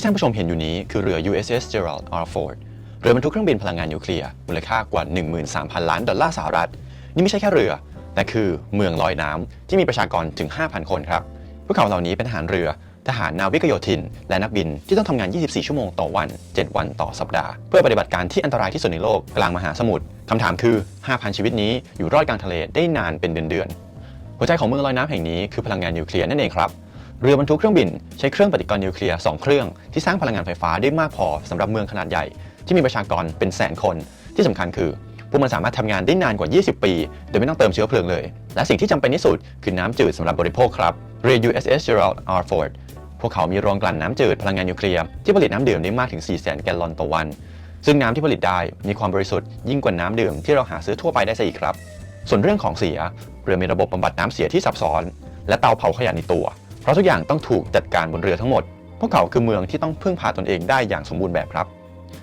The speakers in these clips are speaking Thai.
ที่ท่านผู้ชมเห็นอยู่นี้คือเรือ USS Gerald R. Ford เรือบรรทุกเครื่องบินพลังงานนิวเคลียร์มูลค่ากว่า 13,000 ล้านดอลลาร์สหรัฐ นี่ไม่ใช่แค่เรือ แต่คือเมืองลอยน้ำที่มีประชากรถึง 5,000 คนครับพวกเขาเหล่านี้เป็นทหารเรือ ทหารนาวิกโยธิน และนักบินที่ต้องทำงาน 24 ชั่วโมงต่อวัน 7 วันต่อสัปดาห์ เพื่อปฏิบัติการที่อันตรายที่สุดในโลกกลางมหาสมุทรคำถามคือ 5,000 ชีวิตนี้อยู่รอดกลางทะเลได้นานเป็นเดือนๆหัวใจของเมืองลอยน้ำแห่งนี้คือพลังงานนิวเคลียร์นั่นเองครับ เรือบรรทุกเครื่องบินใช้เครื่องปฏิกรณ์นิวเคลียร์2เครื่องที่สร้างพลังงานไฟฟ้าได้มากพอสำหรับเมืองขนาดใหญ่ ที่มีประชากรเป็นแสนคน ที่สำคัญคือ พวกมันสามารถทำงานได้นานกว่า 20 ปี โดยไม่ต้องเติมเชื้อเพลิงเลย และสิ่งที่จำเป็นที่สุดคือน้ำจืดสำหรับบริโภคครับเรือ USS Gerald R. Ford พวกเขามีโรงกลั่นน้ำจืดพลังงานนิวเคลียร์ที่ผลิตน้ำดื่มได้มากถึง 400,000 แกลลอนต่อวัน ซึ่งน้ำที่ผลิตได้มีความบริสุทธิ์ยิ่งกว่าน้ำดื่มที่เราหาซื้อทั่วไปได้ซะอีกครับ ส่วนเรื่องของเสียเรือมีระบบบำบัดน้ำเสียที่ซับซ้อน และเตาเผาขยะในตัว เพราะทุกอย่างต้องถูกจัดการบนเรือทั้งหมด พวกเขาคือเมืองที่ต้องพึ่งพาตนเองได้อย่างสมบูรณ์แบบครับ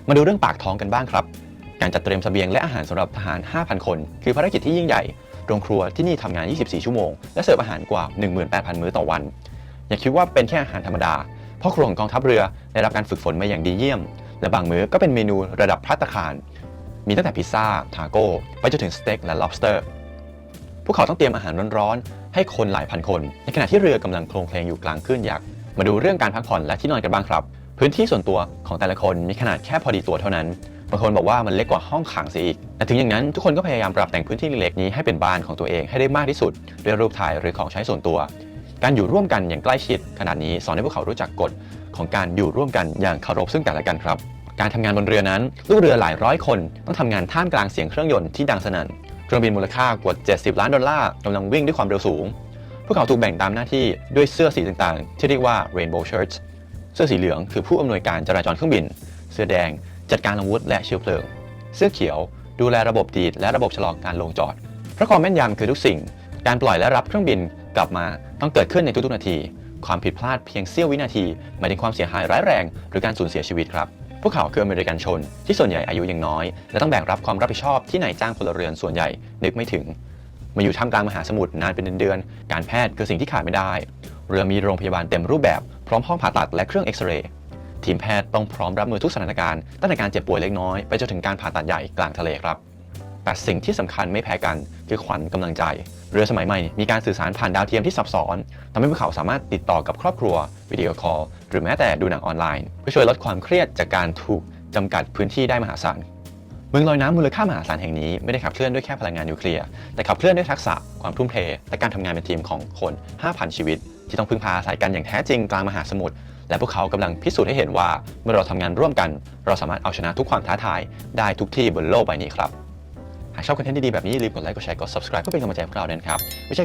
มาดูเรื่องปากท้องกันบ้างครับ การจัดเตรียมเสบียงและอาหารสำหรับทหาร 5,000 คน คือภารกิจที่ยิ่งใหญ่โรงครัวที่นี่ทำงาน 24 ชั่วโมง และเสิร์ฟอาหารกว่า 18,000 มื้อต่อวัน อย่าคิดว่าเป็นแค่อาหารธรรมดา เพราะครัวของกองทัพเรือได้รับการฝึกฝนมาอย่างดีเยี่ยม และบางมื้อก็เป็นเมนูระดับภัตตาคาร มีตั้งแต่พิซซ่า ทาโก้ ไปจนถึงสเต็กและ lobster พวกเขาต้องเตรียมอาหารร้อน ให้คนหลายพันคน ในขณะที่เรือกำลังโคลงเพลงอยู่กลางคลื่นยักษ์มาดูเรื่องการพักผ่อนและที่นอนกันบ้างครับ พื้นที่ส่วนตัวของแต่ละคนมีขนาดแค่พอดีตัวเท่านั้นบางคนบอกว่ามันเล็กกว่าห้องขังเสียอีก แต่ถึงอย่างนั้นทุกคนก็พยายามปรับแต่งพื้นที่เล็กๆนี้ให้เป็นบ้านของตัวเองให้ได้มากที่สุดด้วยรูปถ่ายหรือของใช้ส่วนตัว การอยู่ร่วมกันอย่างใกล้ชิด ขนาดนี้สอนให้พวกเขารู้จักกฎของการอยู่ร่วมกันอย่างเคารพซึ่งกันและกันครับ การทำงานบนเรือนั้น ลูกเรือหลายร้อยคนต้องทำงานท่ามกลางเสียงเครื่องยนต์ที่ดังสนั่น เครื่องบินมูลค่ากว่า 70 ล้านดอลลาร์กำลังวิ่งด้วยความเร็วสูง พวกเขาถูกแบ่งตามหน้าที่ด้วยเสื้อสีต่างๆ ที่เรียกว่า rainbow shirts เสื้อสีเหลืองคือผู้อำนวยการจราจรเครื่องบิน เสื้อแดงจัดการอาวุธและเชื้อเพลิง เสื้อเขียวดูแลระบบดีดและระบบชะลอการลงจอด เพราะความแม่นยำคือทุกสิ่ง การปล่อยและรับเครื่องบินกลับมาต้องเกิดขึ้นในทุกๆนาที ความผิดพลาดเพียงเสี้ยววินาทีหมายถึงความเสียหายร้ายแรง หรือการสูญเสียชีวิตครับ พวกเขาคืออเมริกันชน ที่ส่วนใหญ่อายุยังน้อย และต้องแบกรับความรับผิดชอบที่นายจ้างพลเรือนส่วนใหญ่นึกไม่ถึง มาอยู่ท่ามกลางมหาสมุทรนานเป็นเดือนๆการแพทย์คือสิ่งที่ขาดไม่ได้ เรือมีโรงพยาบาลเต็มรูปแบบพร้อมห้องผ่าตัดและเครื่องเอ็กซเรย์ทีมแพทย์ต้องพร้อมรับมือทุกสถานการณ์ตั้งแต่การเจ็บป่วยเล็กน้อยไปจนถึงการผ่าตัดใหญ่กลางทะเลครับ แต่สิ่งที่สำคัญไม่แพ้กันคือขวัญกำลังใจ เรือสมัยใหม่มีการสื่อสารผ่านดาวเทียมที่ซับซ้อนทำให้พวกเขาสามารถติดต่อกับครอบครัววิดีโอคอลหรือแม้แต่ดูหนังออนไลน์ เพื่อช่วยลดความเครียดจากการถูกจำกัดพื้นที่ได้มหาศาลเมืองลอยน้ำมูลค่ามหาศาลแห่งนี้ไม่ได้ขับเคลื่อนด้วยแค่พลังงานนิวเคลียร์แต่ขับเคลื่อนด้วยทักษะความทุ่มเท และการทำงานเป็นทีมของคน 5,000 ชีวิต ที่ต้องพึ่งพาอาศัยกันอย่างแท้จริงกลางมหาสมุทรและพวกเขากำลังพิสูจน์ให้เห็นว่า เมื่อเราทำงานร่วมกัน เราสามารถเอาชนะทุกความท้าทายได้ทุกที่บนโลกใบนี้ครับากชอบคอนเทนต์ดีๆแบบนี้อย่าลืมกดไลค์กดแชร์กด subscribe เพื่อเป็นกำลังใจพวกเราด้วยนะครับไม่ใช่